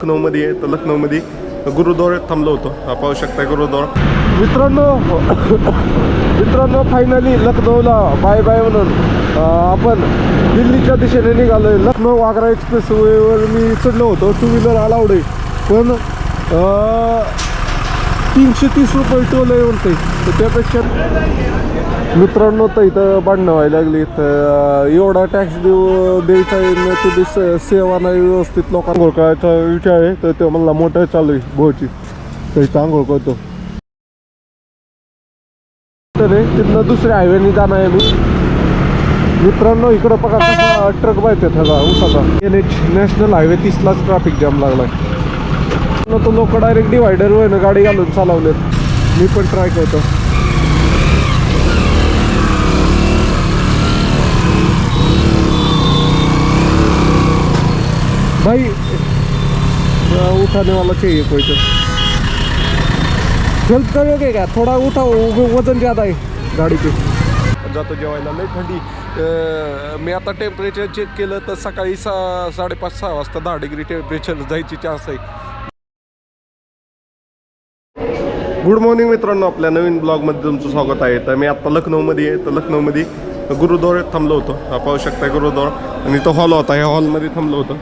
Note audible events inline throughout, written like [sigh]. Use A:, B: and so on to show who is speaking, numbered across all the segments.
A: लखनौमध्ये आहे तर लखनौमध्ये गुरुद्वाऱ्यात थांबलो होतो. हा पाहू शकता गुरुद्वारा. मित्रांनो मित्रांनो फायनली लखनौला बाय बाय म्हणून आपण दिल्लीच्या दिशेने निघालोय. लखनौ आग्रा एक्सप्रेस वेवर मी चढलो होतो. टू व्हीलर अलाउड आहे. पण तीनशे तीस रुपये टोल आहे म्हणते तर त्यापेक्षा मित्रांनो तर इथं भांडणं व्हायला लागली. तर एवढा टॅक्स देऊ द्यायचा आहे न तुझी सेवा नाही व्यवस्थित लोकांना. आंघोळ करायचा विचार आहे तर ते मला मोठं चालू आहे भोवची तर इथं आंघोळ करतो. तर तिथनं दुसऱ्या हायवेने जाणार आहे मी. मित्रांनो इकडं बघा कसा ट्रक पाहिजे सगळा उसाचा. एन एच नॅशनल हायवे तीसलाच ट्रॅफिक जाम लागलाय. तो लोक डायरेक्ट डिवायडर वर गाडी घालून चालवलेत. मी पण ट्राय करतो. भाई उठाने वाला चाहिए कोई तो। हेल्प करोगे क्या? थोड़ा उठाओ वजन ज़्यादा आहे गाडी पे। जातो जेवायला लई थंडी. मी आता टेम्परेचर चेक केलं तर सकाळी सा साडेपाच सहा वाजता दहा डिग्री टेम्परेचर जायची चान्स आहे. गुड मॉर्निंग मित्रांनो आपल्या नवीन ब्लॉगमध्ये तुमचं स्वागत आहे. तर मी आत्ता लखनौमध्ये आहे. तर लखनौमध्ये गुरुद्वाऱ्यात थांबलो होतो. पाहू शकता गुरुद्वारा. आणि तो हॉल होता. ह्या हॉलमध्ये थांबलो होतो.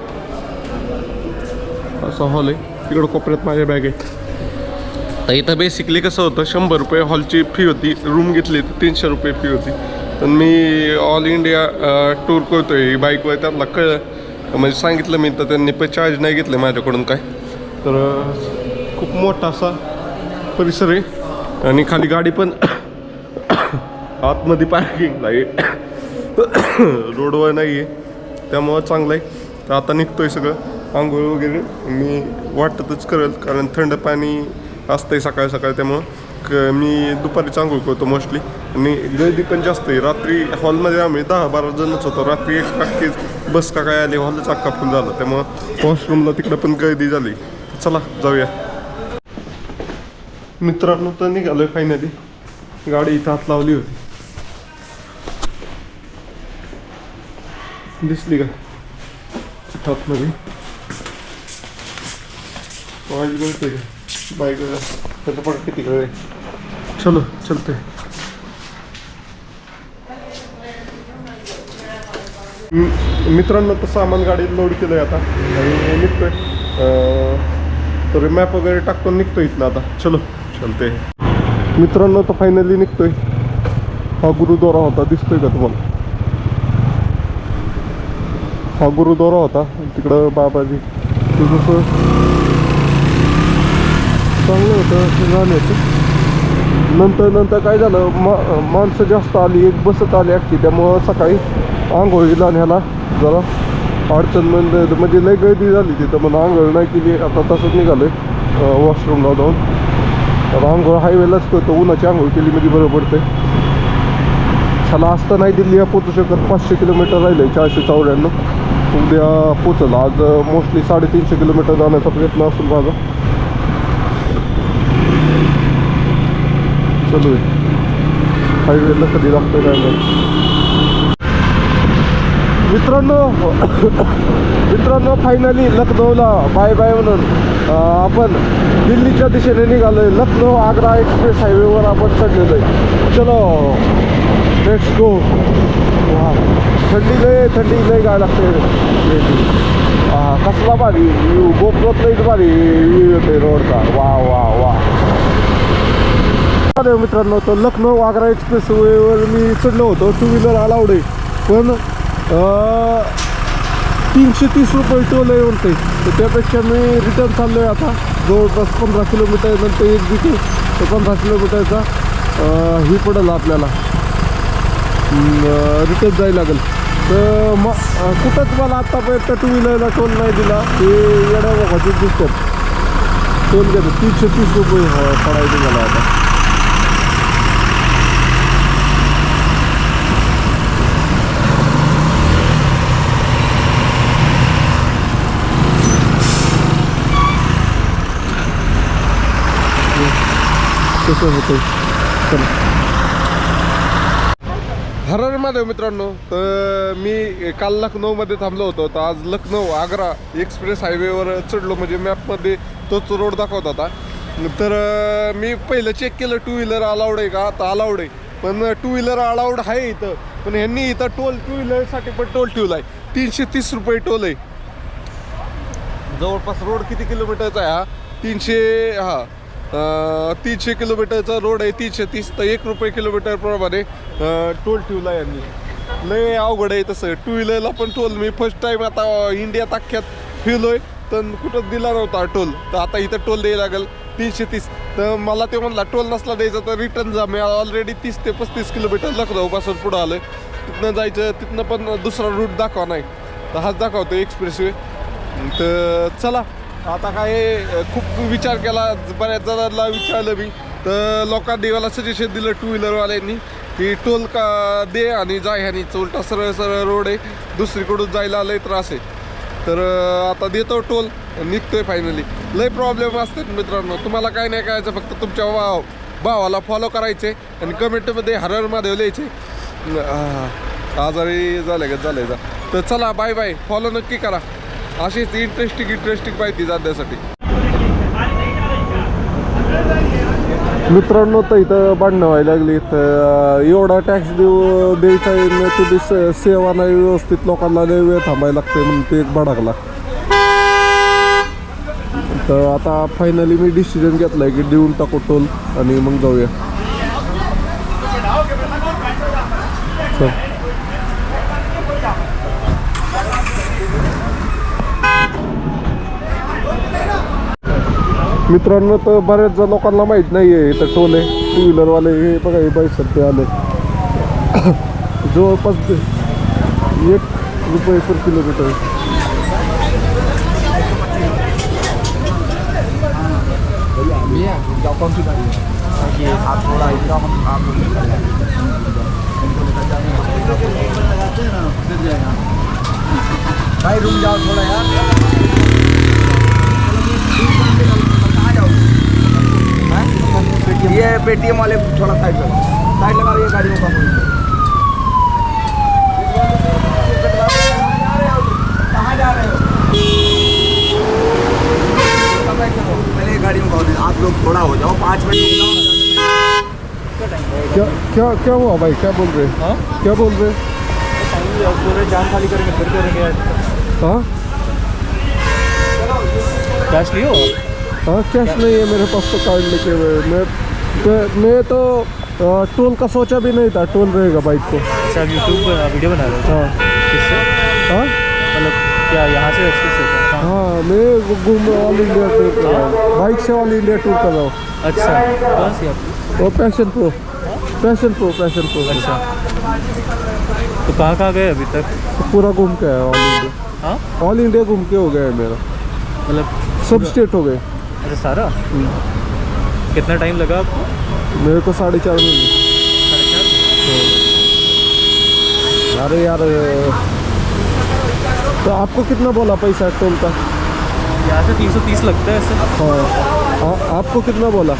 A: असा हॉल आहे. तिकडं कोपऱ्यात माझ्या बॅग आहेत तर इथं बेसिकली कसं होतं शंभर रुपये हॉलची फी होती. रूम घेतली तर तीनशे रुपये फी होती. तर मी ऑल इंडिया टूर करतो आहे बाईकवर त्यातला कळ म्हणजे सांगितलं मी तर त्यांनी पण चार्ज नाही घेतले माझ्याकडून काय. तर खूप मोठा असा परिसर आहे. आणि खाली गाडी पण [coughs] आतमध्ये पार्किंग आहे. [coughs] रोडवर नाही आहे त्यामुळं चांगलं आहे. तर आता आहे सगळं. आंघोळ वगैरे. मी वाटतच करेल कारण थंड पाणी असतंय सकाळ सकाळी त्यामुळं क मी दुपारीच आंघोळ करतो मोस्टली आणि गर्दी पण जास्त आहे. रात्री हॉलमध्ये आम्ही दहा बारा जणच होतो. रात्री एक अख्खी बस का काय आली हॉलच अख्खा फुल झाला. त्यामुळं वॉशरूमला तिकडं पण गर्दी झाली. चला जाऊया. मित्रांनो तर निघालोय फायनली गाडी इथं हात लावली होती. दिसली का? आतमध्ये बाईक त्याचं पण किती आहे? चलो चलते. मित्रांनो तर सामान गाडीत लोड केलंय आता. आणि निघतोय. तर मॅप वगैरे टाकतो निघतोय इथनं आता. चलो चलते. मित्रांनो तर फायनली निघतोय. हा गुरुद्वारा होता. दिसतोय का तुम्हाला? हा गुरुद्वारा होता. तिकडं बाबाजी. ते जसं चांगलं होतं गाणं होतं नंतर नंतर काय झालं मा माणसं जास्त आली एक बसत आली अख्खी त्यामुळं सकाळी आंघोळीला आणि ह्याला जरा अडचण म्हणजे म्हणजे लय गर्दी झाली तिथं मग आंघोळ नाही केली. आता तसंच आहे वॉशरूमला जाऊन. तर आंघोळ हायवेलाच करतो उन्हाची आंघोळ केली म्हणजे बरं पडते छाला असता नाही दिल्ली पोचू शकत पाचशे किलोमीटर राहिले चारशे चौऱ्याण्णव. उद्या पोचलं. आज मोस्टली साडेतीनशे किलोमीटर जाण्याचा प्रयत्न असेल माझा. चलो हायवेला कधी लागतं काय नाही मित्रांनो [coughs] मित्रांनो फायनली लखनौला बाय बाय म्हणून आपण दिल्लीच्या दिशेने निघालोय. लखनौ आग्रा एक्सप्रेस हायवेवर आपण चढलेलो आहे चलो लेट्स गो थंडी लय थंडी लय गाय लागते कसला भारी व्ह्यू लईच भारी व्ह्यू रोडचा. वा वा वा मित्रांनो तर लखनौ आग्रा एक्सप्रेसवेवर मी चढलो होतो. टू व्हीलर अलाउड आहे पण तीनशे तीस रुपये टोल आहे म्हणते. तर त्यापेक्षा मी रिटर्न चाललो आहे आता. जवळपास पंधरा किलोमीटर नंतर एक दिवशी तर पंधरा किलोमीटरचा ही पडेल आपल्याला. रिटर्न जायला लागेल. तर मग कुठंच मला आत्तापर्यंत टू व्हीलरला टोल नाही दिला. हे येड्या बघायचे दिसतात टोल घेतो. तीनशे तीस रुपये पडायचे पडायचं मला आता. कसं होतं चला. हरर मित्रांनो तर मी काल लखनौमध्ये थांबलो होतो. तर आज लखनौ आग्रा एक्सप्रेस हायवेवर चढलो. म्हणजे मॅपमध्ये तोच रोड दाखवत होता. तर मी पहिलं चेक केलं टू व्हीलर अलाउड आहे का? तर अलाउड आहे. पण टू व्हीलर अलाउड आहे इथं. पण ह्यांनी इथं टोल टू व्हीलरसाठी पण टोल ठेवला आहे तीनशे तीस रुपये टोल आहे. जवळपास रोड किती किलोमीटरचा आहे हा? तीनशे हा. तीसशे तीनशे किलोमीटरचा रोड आहे तीनशे तीस तर एक रुपये किलोमीटरप्रमाणे टोल ठेवला यांनी. लय अवघड आहे तसं. टू व्हीलरला पण टोल मी फर्स्ट टाईम आता इंडियात अख्ख्यात फिरलोय तर कुठं दिला नव्हता टोल तर आता इथं टोल द्यायला लागेल तीनशे तीस. तर मला ते म्हणला टोल नसला द्यायचा तर रिटर्न जा. मी ऑलरेडी तीस ते पस्तीस किलोमीटर लखनौपासून पुढं आलोय. तिथनं जायचं तिथनं पण दुसरा रूट दाखवा नाही. तर हाच दाखवतो एक्सप्रेसवे तर चला. आता काय खूप विचार केला बऱ्याच जणांना विचारलं मी. तर लोकांनी मला सजेशन दिलं टू व्हीलरवाल्यांनी की टोल का दे आणि जा ह्यानी उलटा सरळ सरळ रोड आहे. दुसरीकडून जायला लय त्रास आहे. तर आता देतो टोल. निघतोय फायनली लय प्रॉब्लेम असतात मित्रांनो. तुम्हाला काय नाही करायचं फक्त तुमच्या भाव भावाला फॉलो करायचे आणि कमेंटमध्ये हरर महादेव लिहायचे आजारी झाले का? झाले जा. तर चला बाय बाय फॉलो नक्की करा. अशीच इंटरेस्टिंग इंटरेस्टिंग माहिती जाण्यासाठी. मित्रांनो तर इथं भांडणं व्हायला लागली. तर एवढा टॅक्स देऊ द्यायचा तुम्ही से- सेवा नाही व्यवस्थित लोकांना लय वेळ थांबायला लागते म्हणून ते एक भडकला. तर आता फायनली मी डिसिजन घेतलाय की देऊन टाकू टोल आणि मग जाऊया. मित्रांनो तर बऱ्याच लोकांना माहीत नाही आहे इथं टोले टू व्हीलरवाले हे बघा हे बाईक सध्या आले. [coughs] जवळपास ते एक रुपये पर किलोमीटर
B: थोड़ा भाई रुक जाओ थोड़ा यार। ये पेटीएम वाले थोड़ा साइड लगा साइड लगा ये गाड़ियों का कहाँ जा रहे हो? पहले गाड़ियों का आप लोग थोड़ा हो जाओ पाँच मिनट
A: क्या क्या क्या हुआ भाई? क्या बोल रहे?
B: हाँ?
A: क्या बोल रहे?
B: पूरे जान खाली करेंगे फिर करेंगे
A: हाँ?
B: कैश लियो
A: हाँ कैश नहीं है मेरे पास तो कार्ड लेके हुए मैं मैं- मैं तो टोल का सोचा भी नहीं था टोल रहेगा बाइक को।
B: अच्छा यूट्यूब पर वीडियो बना रहे हो
A: हाँ।
B: किससे?
A: हाँ?
B: मतलब क्या यहाँ से एक्सप्रेस होता है।
A: हाँ मैं घूम ऑल इंडिया टूर कर रहा हूँ? बाइक से ऑल इंडिया टूर कर रहा हूँ।
B: अच्छा। कौन सी आपकी?
A: वो Passion Pro Passion Pro Passion Pro
B: अच्छा। तो कहाँ कहाँ गए अभी तक?
A: पूरा घूम के आया ऑल इंडिया
B: हाँ?
A: ऑल इंडिया घूम के हो गया है मेरा।
B: मतलब
A: सब स्टेट हो गए।
B: अच्छा सारा? कितना टाइम लगा आपको?
A: मेरे को साढ़े चार महीने अरे यार तो आपको कितना बोला पैसा टोल का?
B: यहाँ से तीन सौ तीस लगता है ऐसे।
A: हाँ। आ, आपको कितना बोला?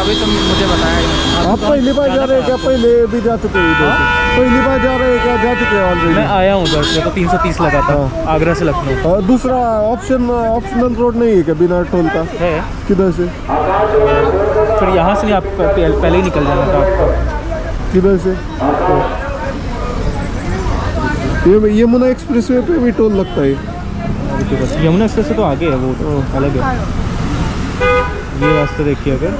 B: अभी तो मुझे बताया
A: आप पहली बार जा रहे हैं क्या? पहले भी जा चुके हैं इधर पहली बार जा रहे हैं क्या? जा चुके हैं
B: मैं आया हूँ उधर से तो तीन सौ तीस लगा था
A: हाँ।
B: आगरा से लखनऊ।
A: और दूसरा ऑप्शन ऑप्शनल रोड नहीं है क्या बिना टोल का?
B: है।
A: किधर से?
B: फिर यहाँ से आप पहले ही निकल जाना था आपको।
A: किधर से? ये यमुना एक्सप्रेस वे पे भी टोल लगता है।
B: तो यमुना एक्सप्रेस से तो आगे है वो तो। अलग है। ये रास्ता देखिए अगर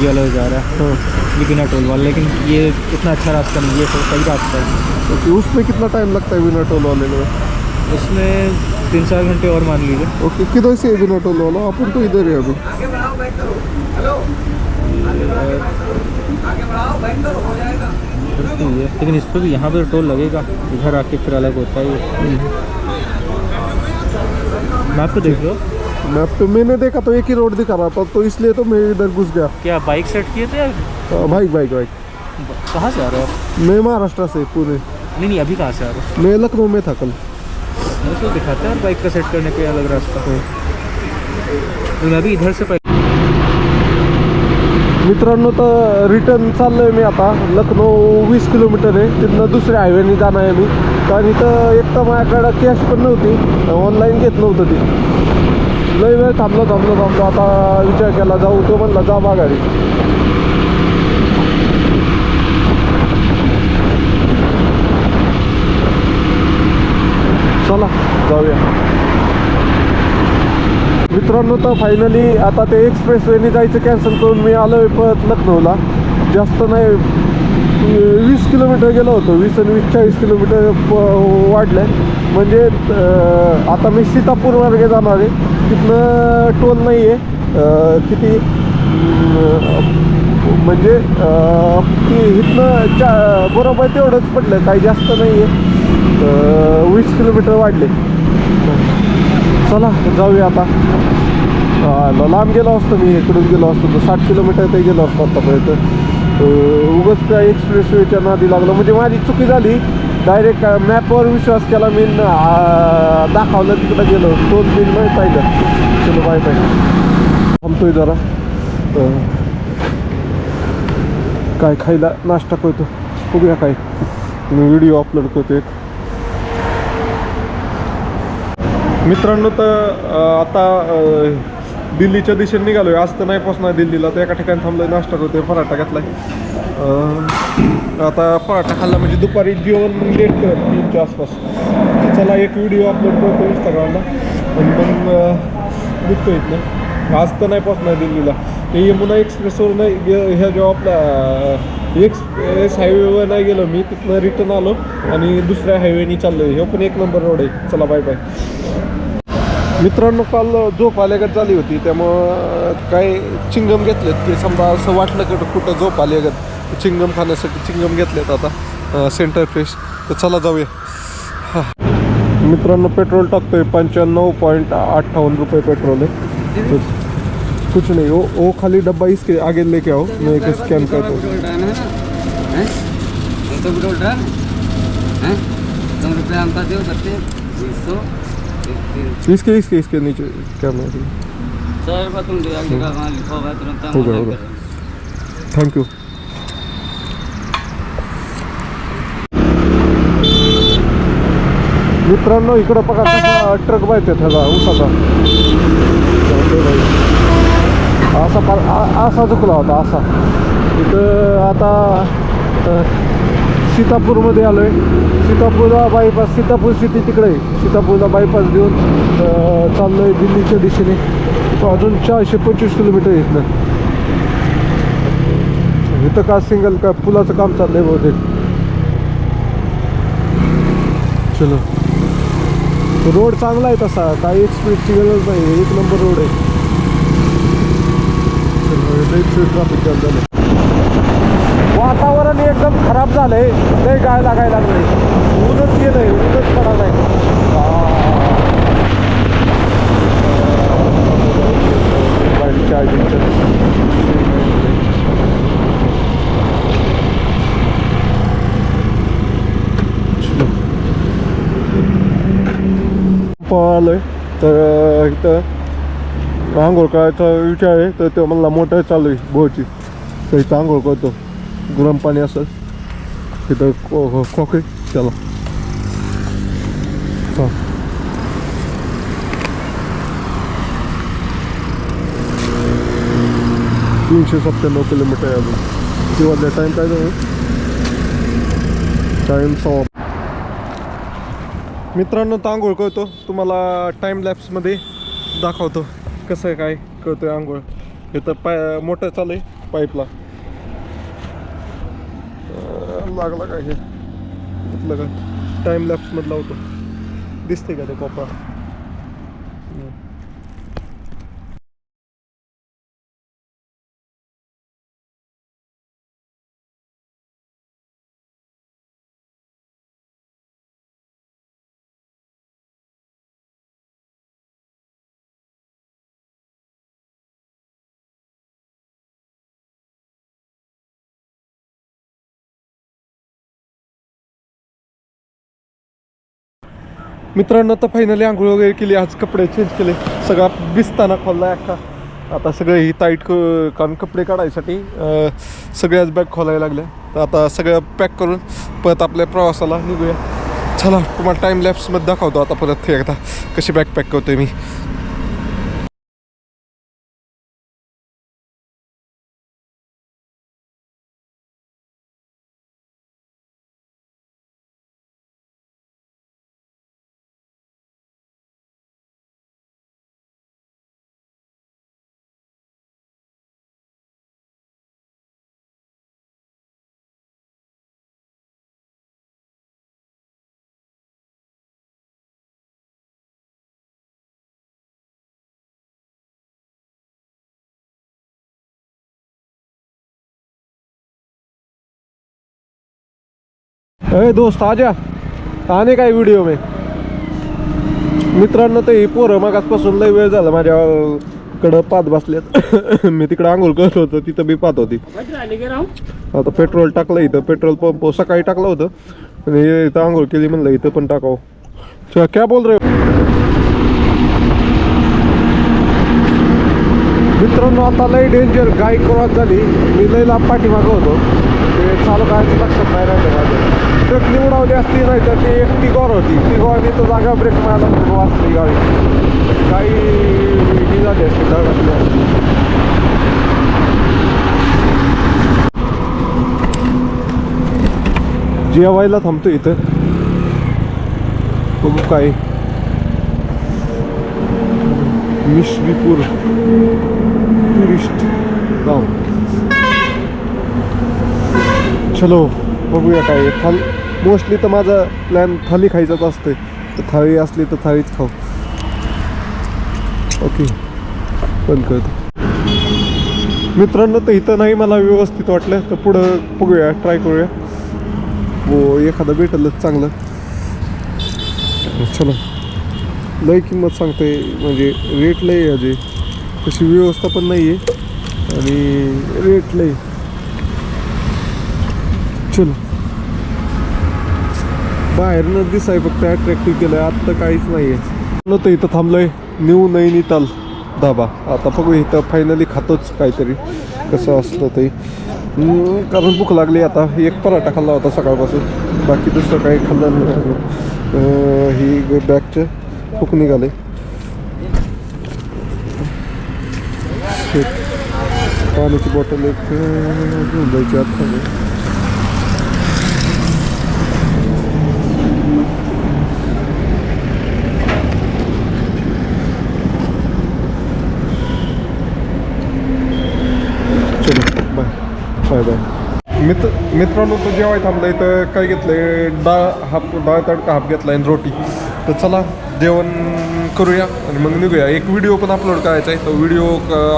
B: ये अलग जा रहा है।
A: हाँ।
B: ये बिना टोल वाला लेकिन ये इतना अच्छा रास्ता नहीं है ये सही रास्ता है।
A: ओके उसमें कितना टाइम लगता है बिना टोल वाले में?
B: उसमें तीन चार घंटे और मान लीजिए।
A: ओके किधर से बिना टोल वाला अपन तो इधर है अभी।
B: इधर तो ये है। लेकिन इस पर भी यहाँ पर टोल लगेगा। इधर आके फिर अलग होता है ये मैप पे देख लो।
A: मैप पे मैंने देखा तो एक ही रोड दिखा रहा था तो इसलिए तो मैं इधर घुस गया।
B: क्या बाइक सेट किए थे
A: हाँ, बाइक बाइक बाइक
B: कहाँ से आ रहे हो
A: मैं महाराष्ट्र से पुणे।
B: नहीं नहीं अभी कहाँ से आ रहे हो?
A: मैं लखनऊ में था कल।
B: हो को दिखाते हैं बाइक का सेट करने के अलग रास्ता. तो मैं भी इधर से पहले.
A: मित्रांनो तर रिटर्न चाललो आहे मी आता. लखनौ वीस किलोमीटर आहे. तिथनं दुसऱ्या हायवेने जाणार आहे मी. कारण इथं एक तर माझ्याकडं कॅश पण नव्हती. ऑनलाईन घेत नव्हतं ती. लय वेळ थांबलो थांबलो थांबलो. आता विचार केला जाऊ. तो म्हणला जा माघारी. चला जाऊया. मित्रांनो तर फायनली आता ते एक्सप्रेस वेने जायचं कॅन्सल करून मी आलो आहे परत लखनौला. जास्त नाही वीस किलोमीटर गेलो होतो वीस आणि वीस चाळीस किलोमीटर प- वाढलं म्हणजे आता मी सीतापूर मार्गे जाणार आहे. तिथनं टोल नाही आहे किती म्हणजे की इथनं चा बरोबर तेवढंच पडलं काही जास्त नाही आहे वीस किलोमीटर वाढले. चला जाऊया आता. हा, लांब गेलो असतो मी इकडून गेलो असतो. तर साठ किलोमीटर ते गेलो असतो आतापर्यंत. उगच उगाच त्या एक्सप्रेसवेच्या नादी लागलं. म्हणजे माझी चुकी झाली. डायरेक्ट मॅपवर विश्वास केला. मी दाखवलं तिकडं गेलो. टोल बिल नाही पाहिलं. चलो बाय बाय थांबतोय जरा. काय खायला नाश्ता करतो. बघूया काय. मी व्हिडिओ अपलोड करतो एक. मित्रांनो तर आता दिल्लीच्या दिशेने निघालोय. आज तर नाही पोचणार दिल्लीला तर एका ठिकाणी थांबलोय नाश्ता करतोय पराठा घेतलाय. अं, आता पराठा खाल्ला म्हणजे दुपारी जेवण लेट कर तीनच्या आसपास. चला एक व्हिडिओ अपलोड करतो इंस्टाग्रामला आणि मग अं, निघतो इथनं. आज तर नाही पोचणार दिल्लीला. ते यमुना एक्सप्रेसवर नाही गे- ह्या जेव्हा आपला एक्सप्रेस हायवेवर नाही गेलो मी तिथनं रिटर्न आलो आणि दुसऱ्या हायवेनी चाललो हे पण एक नंबर रोड आहे. चला बाय बाय मित्रांनो काल झोप आल्यागत झाली होती त्यामुळं काय चिंगम घेतलेत की समजा असं वाटलं की कुठं झोप आल्यागत चिंगम खाण्यासाठी चिंगम घेतलेत आता सेंटर फ्रेश तर चला जाऊया हां मित्रांनो पेट्रोल टाकतोय पंच्याण्णव पॉईंट अठ्ठावन्न रुपये पेट्रोल आहे कुछ नाही ओ ओ खाली डब्बा इसके आगे लेके आओ मैं एक स्कॅन करतो
C: पेट्रोल डालना ना ये तो पेट्रोल डाल सौ रुपये हम का दो करते बीस सौ
A: इसके इसके इसके नीचे क्या मैं
C: सौ रुपये तुम लिखा हुआ है तुरंत हम
A: हो गया,
C: ऑनलाइन
A: हो
C: कर
A: गया।
C: रहे हैं।
A: थँक्यू मित्रांनो इकडं बघा ट्रक माहिती आहे त्याचा उसाचा. असा पार असा झुकला होता असा इथं आता सीतापूरमध्ये आलो आहे सीतापूरला बायपास सीतापूर सिटी तिकडे आहे. सीतापूरला बायपास देऊन चाललो आहे दिल्लीच्या दिशेने. अजून चारशे पंचवीस किलोमीटर इथनं. इथं का सिंगल का पुलाचं काम चाललंय बहुतेक. चलो. रोड चांगला आहे तसा. काही एक स्पीडची गरज नाही. एक नंबर रोड आहे. ट्रॅफिक जाम झालं वातावरण एकदम खराब झालंय. लय गाय लागायला लागले ऊनच गेलंय ऊनच पडा नाही आलोय तर इथं आंघोळ करायचा विचार आहे तर ते मला मोटर चालू आहे बोची तर इथं आंघोळ करतो. गरम पाणी असं. तिथं खो खोके चला. तीनशे सत्त्याण्णव किलोमीटर आहे अजून. किंवा टाईम काय झालं? टाईम सवा मित्रांनो तर आंघोळ कळतो. तुम्हाला टाईम लॅप्समध्ये दाखवतो. कसं आहे काय आहे आंघोळ. इथं पाय मोठं चालू आहे पाईपला. लागला काय हे? म्हटलं का टाईम लॅप्समधला होतो. दिसते का ते कॉपर? मित्रांनो तर फायनली आंघोळ वगैरे केली. आज कपडे चेंज केले. सगळा बिस्ताना खोलला अख्खा. आता सगळं ही टाईट क कारण कपडे काढायसाठी सगळ्याच बॅग खोलायला लागल्या तर आता सगळं पॅक करून परत आपल्या प्रवासाला निघूया. चला तुम्हाला टाईम लॅप्समध्ये दाखवतो आता परत एकदा कशी बॅग पॅक करतोय मी. अरे दोस्त आजा. आने काय व्हिडिओ मे? मित्रांनो ते पोरं मागासपासून लय वेळ झाला माझ्याकडं पात बसल्यात [coughs] मी तिकडे आंघोळ करत होतो तिथं मी पाहत होती. आता पेट्रोल टाकलं इथं. पेट्रोल पंप सकाळी टाकलं होतं. आणि इथं आंघोळ केली म्हणलं इथं पण टाकावं. अच्छा, क्या बोल रहे हो? मित्रांनो आता लय डेंजर गाय क्रॉस झाली. मी लयला पाठीमागं होतो. ते चालू करायचं लक्षात नाही राहिलं माझं. ट्रक निवडावली असती नाही तर ती एक टिगॉर होती. टिगॉरने तो जागा ब्रेक मारला म्हणून वाचली गाडी गाई ही झाली असती धडकली असती. जेवायला थांबतो इथं. बघू काय. मिश्रीपूर टुरिस्ट गाव चलो बघूया काय थाल मोस्टली तर माझा प्लॅन थाली खायचाच असतोय. तर थाळी असली तर थाळीच खाऊ. ओके बंद करतो मित्रांनो तर इथं नाही मला व्यवस्थित वाटलं. तर पुढं बघूया ट्राय करूया. हो एखादं भेटलंच चांगलं. चलो. लय किंमत सांगते म्हणजे रेट लय आहे अजय कशी व्यवस्था पण नाही आहे आणि रेट लय. चलो. बाहेरनं दिसाय फक्त अट्रॅक्टिव्ह केलं आहे आत्ता काहीच नाही आहे तर इथं थांबलोय. न्यू नैनिताल धाबा. आता बघू इथं फायनली खातोच काहीतरी. कसं असतं ते. कारण भूक लागली आता. एक पराठा खाल्ला होता सकाळपासून. बाकी दुसरं काही खाल्लं नाही ही बॅगचं भूक निघाले. पाण्याची बॉटल एक घेऊन जायची आता चलो बाय बाय बाय मित्र मित्रांनो तो जेवाय थांबलंय तर काय घेतलंय? डाळ हाफ डाळ तडका हाफ घेतलाय आणि रोटी. तर चला जेवण करूया आणि मग निघूया. एक व्हिडिओ पण अपलोड करायचा आहे. तो व्हिडिओ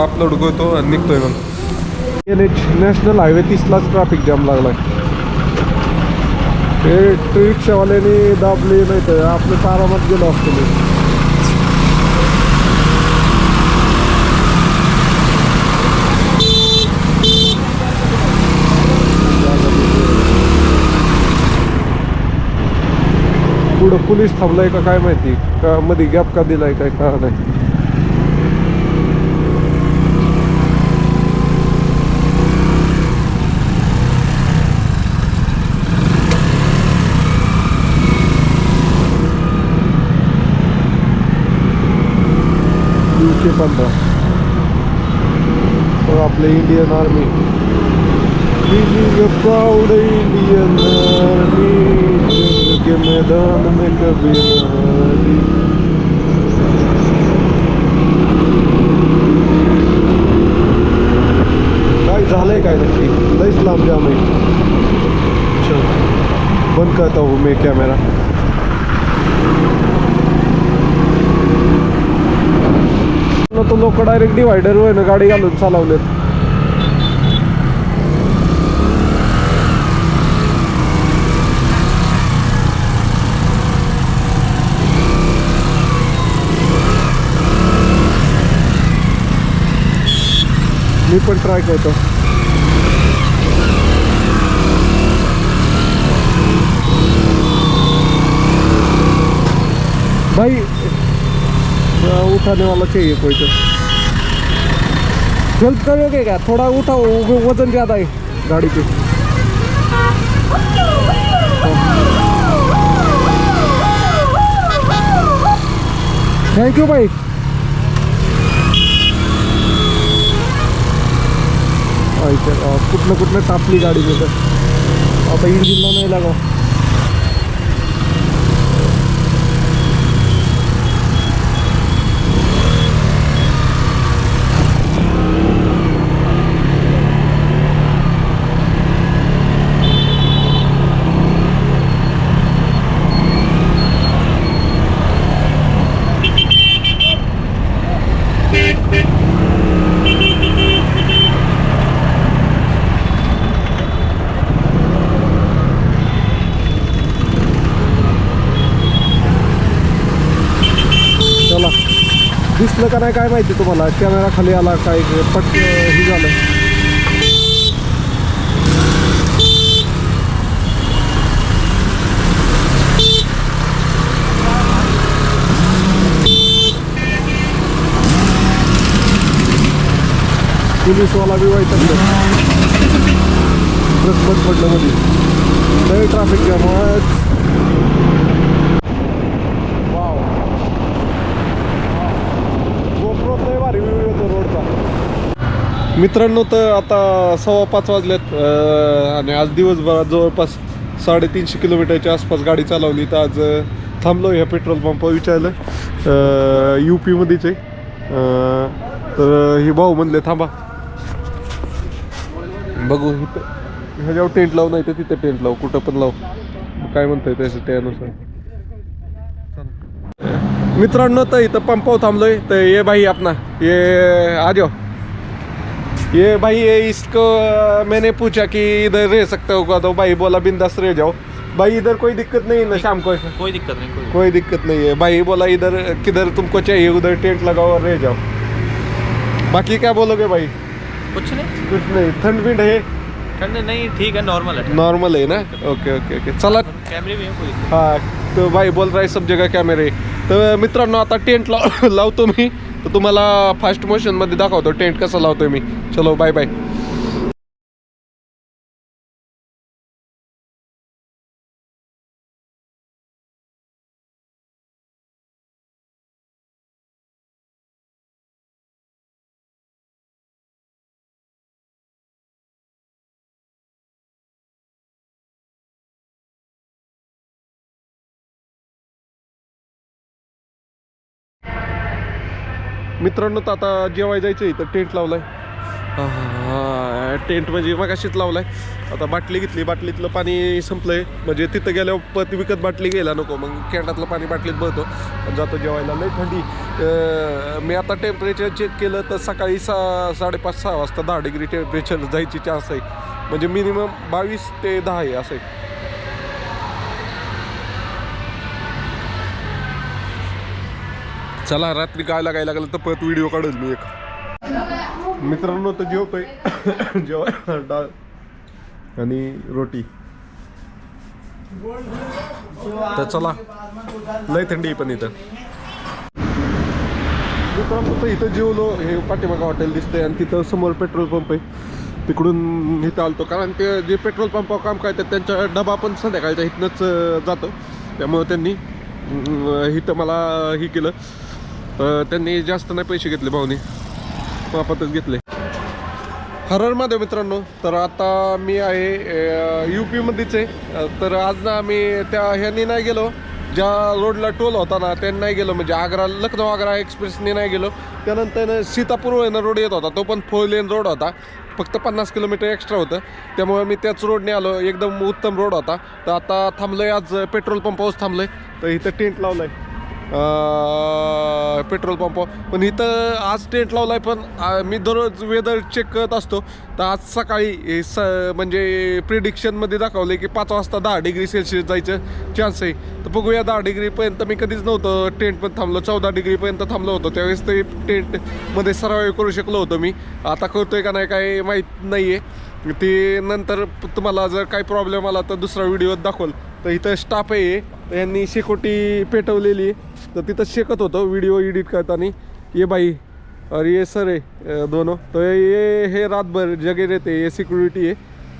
A: अपलोड करतो आणि निघतोय मग. एन एच नॅशनल हायवे तीसलाच ट्रॅफिक जाम लागलाय. हे रिक्षावाल्याने दाबले नाही तर आपलं आरामात गेलो असतो मी. पुढं पोलीस थांबलाय का काय माहिती? का मध्ये गॅप का दिलाय काय का नाही पंधरा. आपले Indian army proud Indian army के मैदान में कभी हारी। काय झालंय काय नक्की? लईच लांब जाम आहे. चल बंद करता हूँ मैं कॅमेरा तो लोक डायरेक्ट डिवायडर ना गाडी घालून चालवलेत. मी पण ट्राय करतो. भाई उठाने वाला चाहिए कोई तो हेल्प करोगे क्या थोड़ा उठाओ वजन ज़्यादा है गाड़ी पे थैंक यू भाई अच्छा, कुठनं कुठनं तापली गाडी मी आता इंजिनला नाही लागा चला दिसलं का नाही काय माहिती तुम्हाला? कॅमेरा खाली आला काय पट हे झालं. पोलीसवाला बी वाईट ट्रक बंद पडलं मध्ये लय ट्रॅफिक जॅम वाव गोप्रो लय भारी व्ह्यू येतो रोडचा मित्रांनो तर आता सव्वा पाच वाजल्यात आणि आज दिवसभरात जवळपास साडेतीनशे किलोमीटरच्या आसपास गाडी चालवली. तर आज थांबलो ह्या पेट्रोल पंपावर विचारलं यू पीमध्येच आहे. तर हे भाऊ म्हणले थांबा. बघू इथं ह्याच्यावर टेंट लावू नाही तर तिथे टेंट लावू कुठं पण लावू. काय म्हणताय त्याचं त्यानुसार. मित्रांनो तर इथं पंपावर थांबलोय. तर ये भाई अपना ये आ ये भाई ये इसको मैंने पूछा कि इधर रह सकते होगा तो भाई बोला बिंदास रह जाओ। भाई इधर कोई दिक्कत नहीं है ना शाम को?
B: कोई दिक्कत नहीं कोई
A: कोई दिक्कत नहीं है। भाई बोला इधर किधर तुमको चाहिए उधर टेंट लगाओ और रह जाओ। बाकी क्या बोलोगे भाई?
B: कुछ नहीं।
A: कुछ नहीं। ठंड भी है?
B: ठंड नहीं ठीक है नॉर्मल है।
A: नॉर्मल है ना? ओके ओके ओके चला।
B: कैमरे भी हैं
A: तो भाई बोल रहा है सब जगह कैमरे तो मित्रांनो आता टेंट लाव लावतो मी तर तुम्हाला फास्ट मोशनमध्ये दाखवतो. टेंट कसं लावतोय मी. चलो बाय बाय मित्रांनो तर आता जेवाय जायचं इथं टेंट लावलाय. टेंट म्हणजे मग अशीच लावलाय. आता बाटली घेतली. बाटलीतलं पाणी संपलंय. म्हणजे तिथं गेल्यावर पत विकत बाटली घ्यायला नको. मग कॅन्टातलं पाणी बाटलीत भरतो. जातो जेवायला. लय थंडी. मी आता टेम्परेचर चेक केलं तर सकाळी सा साडेपाच सहा वाजता दहा डिग्री टेम्परेचर जायची चान्स आहे. म्हणजे मिनिमम बावीस ते दहा आहे असं आहे. चला रात्री काय लागायला लागलं तर परत व्हिडिओ काढून मी एक. मित्रांनो तर जेवतोय. [coughs] जेवाय डाळ आणि रोटी. तर चला लय थंडी पण इथं. मित्रांनो तर इथं जेवलो हे पाठीमागा हॉटेल दिसतंय आणि तिथं समोर पेट्रोल पंप आहे. तिकडून इथं आलतो कारण ते जे पेट्रोल पंपावर काम करतात त्यांचा डबा पण संध्याकाळच्या इथनंच जातो. त्यामुळं त्यांनी इथं मला हे केलं. त्यांनी जास्त नाही पैसे घेतले भाऊनी. मापातच घेतले. हरर मित्रांनो तर आता मी आहे यू पीमध्येच आहे. तर आज ना आम्ही त्या ह्यांनी नाही गेलो. ज्या रोडला टोल होता ना त्यांनी नाही गेलो. म्हणजे आग्रा लखनौ आग्रा एक्सप्रेसने नाही गेलो. त्यानंतर सीतापूर वळण रोड येत होता. तो पण फोर लेन रोड होता. फक्त पन्नास किलोमीटर एक्स्ट्रा होतं. त्यामुळे मी त्याच रोडने आलो. एकदम उत्तम रोड होता. तर आता थांबलोय आज पेट्रोल पंपावर थांबलोय. तर इथं टेंट लावलं आहे पेट्रोल पंप. पण इथं आज टेंट आहे पण मी दररोज वेदर चेक करत असतो. तर आज सकाळी स म्हणजे प्रिडिक्शनमध्ये दाखवलं की पाच वाजता दहा डिग्री सेल्सिअस जायचं चान्स आहे. तर बघूया दहा डिग्रीपर्यंत मी कधीच नव्हतं टेंट पण थांबलो. चौदा डिग्रीपर्यंत थांबलो होतो. त्यावेळेस ते टेंटमध्ये सर्वाईव्ह करू शकलो होतो मी. आता करतोय का नाही काय माहीत नाही आहे ते नंतर तुम्हाला जर काही प्रॉब्लेम आला तर दुसरा व्हिडिओ दाखवल. तर इथं स्टाफ आहे. तर यांनी शेकोटी पेटवलेली. तर तिथं शेकत होतं. व्हिडिओ एडिट करताना. ये बाई. अरे ये सर आहे. दोनो. तर तो ये हे रातभर जगे ये सिक्युरिटी आहे.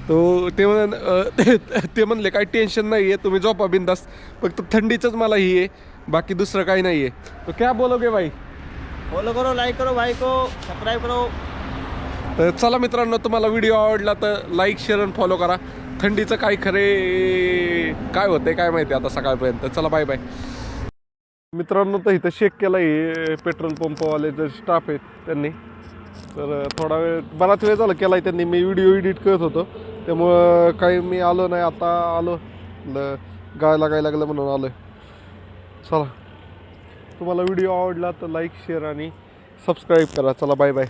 A: तो ते म्हण [laughs] ते म्हणले काही टेन्शन नाही आहे तुम्ही झोपा बिंदास. फक्त थंडीचंच मला ही आहे. बाकी दुसरं काही नाही आहे तो क्या बोलोगे भाई
B: फॉलो करो लाईक करो भाई को. सब्सक्राइब करो.
A: तर चला मित्रांनो तुम्हाला व्हिडिओ आवडला तर लाईक शेअर आणि फॉलो करा. थंडीचं काय खरे काय होते काय माहिती आता सकाळपर्यंत. चला बाय बाय मित्रांनो तर इथं चेक केला आहे पेट्रोल पंपवाले जे स्टाफ आहेत त्यांनी. तर थोडा वेळ बराच वेळ झाला केला आहे त्यांनी. मी व्हिडिओ एडिट करत होतो. त्यामुळं काही मी आलो नाही आता आलो. ल गाय लागलं म्हणून आलो चला. तुम्हाला व्हिडिओ आवडला तर लाईक शेअर आणि सबस्क्राईब करा. चला बाय बाय